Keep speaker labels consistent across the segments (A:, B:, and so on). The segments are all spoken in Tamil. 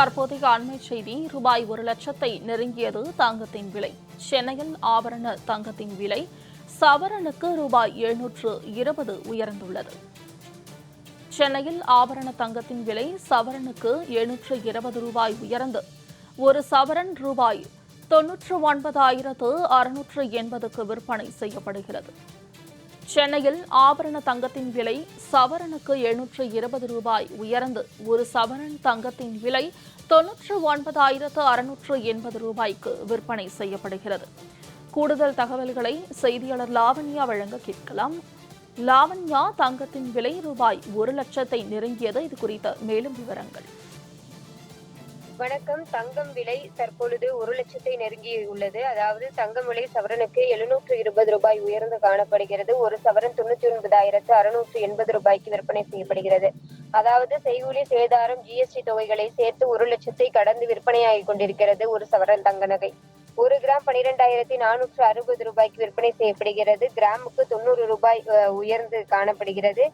A: தற்போதைய அண்மை செய்தி ரூபாய் ஒரு லட்சத்தை நெருங்கியது தங்கத்தின் விலை. சென்னையில் ஆபரண தங்கத்தின் விலை சவரனுக்கு ரூபாய் எழுநூற்று இருபது உயர்ந்துள்ளது. சென்னையில் ஆபரண தங்கத்தின் விலை சவரனுக்கு எழுநூற்று இருபது ரூபாய் உயர்ந்து. ஒரு சவரன் ரூபாய் தொன்னூற்று ஒன்பதாயிரத்து அறுநூற்று எண்பதுக்கு விற்பனை செய்யப்படுகிறது. சென்னையில் ஆபரண தங்கத்தின் விலை சவரனுக்கு எழுநூற்று இருபது ரூபாய் உயர்ந்து ஒரு சவரன் தங்கத்தின் விலை தொன்னூற்று ஒன்பதாயிரத்து அறுநூற்று எண்பது ரூபாய்க்கு விற்பனை செய்யப்படுகிறது. கூடுதல் தகவல்களை செய்தியாளர் லாவண்யா வழங்க கேட்கலாம். லாவண்யா தங்கத்தின் விலை ரூபாய் ஒரு லட்சத்தை நெருங்கியது இது குறித்த மேலும் விவரங்கள்.
B: வணக்கம். தங்கம் விலை தற்பொழுது ஒரு லட்சத்தை நெருங்கி உள்ளது. அதாவது தங்கம் விலை சவரனுக்கு எழுநூற்று இருபது ரூபாய் உயர்ந்து காணப்படுகிறது. ஒரு சவரன் தொண்ணூத்தி ஒன்பதாயிரத்து அறுநூற்று எண்பது ரூபாய்க்கு விற்பனை செய்யப்படுகிறது. அதாவது செய்கூலி சேதாரம் ஜிஎஸ்டி தொகைகளை சேர்த்து ஒரு லட்சத்தை கடந்து விற்பனையாகி கொண்டிருக்கிறது ஒரு சவரன் தங்க நகை. ஒரு கிராம் பனிரெண்டாயிரத்தி நானூற்று அறுபது ரூபாய்க்கு விற்பனை செய்யப்படுகிறது. கிராமுக்கு தொண்ணூறு ரூபாய் உயர்ந்து காணப்படுகிறது.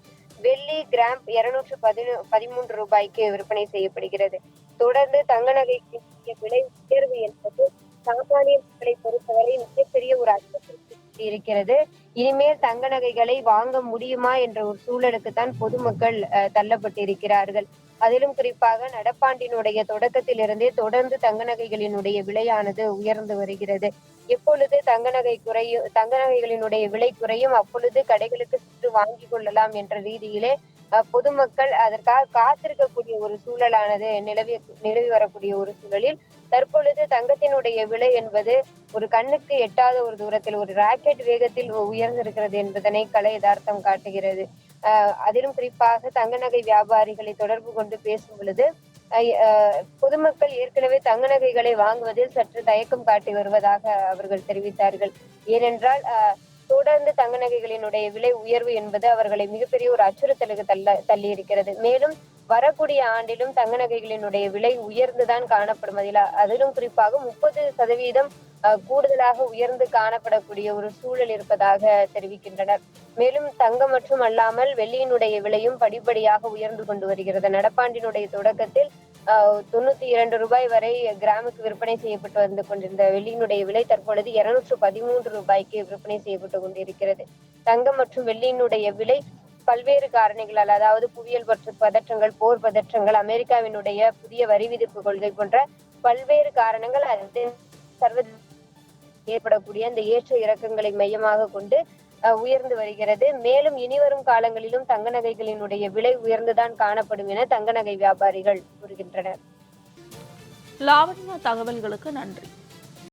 B: வெள்ளி கிராம் இருநூற்று பதினு பதிமூன்று ரூபாய்க்கு விற்பனை செய்யப்படுகிறது. தொடர்ந்து தங்க நகைக்கு விலை உயர்வு என்பது சாமானிய மக்களை பொறுத்தவரை மிகப்பெரிய ஒரு அச்சத்திற்கு இருக்கிறது. இனிமேல் தங்க நகைகளை வாங்க முடியுமா என்ற ஒரு சூழலுக்கு தான் பொதுமக்கள் தள்ளப்பட்டிருக்கிறார்கள். அதிலும் குறிப்பாக நடப்பாண்டினுடைய தொடக்கத்திலிருந்தே தொடர்ந்து தங்க நகைகளினுடைய விலையானது உயர்ந்து வருகிறது. எப்பொழுது தங்க நகை குறையும் தங்க நகைகளினுடைய விலை குறையும் அப்பொழுது கடைகளுக்கு வாங்கி கொள்ளலாம் என்ற ரீதியிலே பொதுமக்கள் அதற்காக காத்திருக்கக்கூடிய ஒரு சூழலானது நிலவி நிலவி வரக்கூடிய ஒரு சூழலில் தற்பொழுது தங்கத்தினுடைய விலை என்பது ஒரு கண்ணுக்கு எட்டாத ஒரு தூரத்தில் ஒரு ராக்கெட் வேகத்தில் உயர்ந்திருக்கிறது என்பதனை கலை யதார்த்தம் காட்டுகிறது. அதிலும் குறிப்பாக தங்க நகை வியாபாரிகளை தொடர்பு கொண்டு பேசும் பொழுது பொதுமக்கள் ஏற்கனவே தங்க நகைகளை வாங்குவதில் சற்று தயக்கம் காட்டி வருவதாக அவர்கள் தெரிவித்தார்கள். ஏனென்றால் தொடர்ந்து தங்க நகைகளினுடைய விலை உயர்வு என்பது அவர்களை மிகப்பெரிய ஒரு அச்சுறுத்தலுக்கு தள்ள தள்ளி இருக்கிறது மேலும் வரக்கூடிய ஆண்டிலும் தங்க நகைகளினுடைய விலை உயர்ந்துதான் காணப்படும். அதில் அதிலும் குறிப்பாக முப்பது சதவீதம் கூடுதலாக உயர்ந்து காணப்படக்கூடிய ஒரு சூழல் இருப்பதாக தெரிவிக்கின்றனர். மேலும் தங்கம் மற்றும் அல்லாமல் வெள்ளியினுடைய விலையும் படிப்படியாக உயர்ந்து கொண்டு வருகிறது. நடப்பாண்டினுடைய தொடக்கத்தில் தொண்ணூத்தி இரண்டு ரூபாய் வரை கிராமுக்கு விற்பனை செய்யப்பட்டு வந்து கொண்டிருந்த வெள்ளியினுடைய விலை தற்பொழுது இருநூற்று பதிமூன்று ரூபாய்க்கு விற்பனை செய்யப்பட்டு கொண்டிருக்கிறது. தங்கம் மற்றும் வெள்ளியினுடைய விலை பல்வேறு காரணிகளால் அதாவது புவியியல் மற்றும் பதற்றங்கள் போர் பதற்றங்கள் அமெரிக்காவினுடைய புதிய வரி விதிப்பு கொள்கை போன்ற பல்வேறு காரணங்கள் அது சர்வ ஏற்படக்கூடிய அந்த ஏற்ற இறக்கங்களை மையமாக கொண்டு உயர்ந்து வருகிறது. மேலும் இனிவரும் காலங்களிலும் தங்க நகைகளினுடைய விலை உயர்ந்துதான் காணப்படும் என தங்க நகை வியாபாரிகள் கூறுகின்றனர்.
A: லாவண்யா தகவல்களுக்கு நன்றி.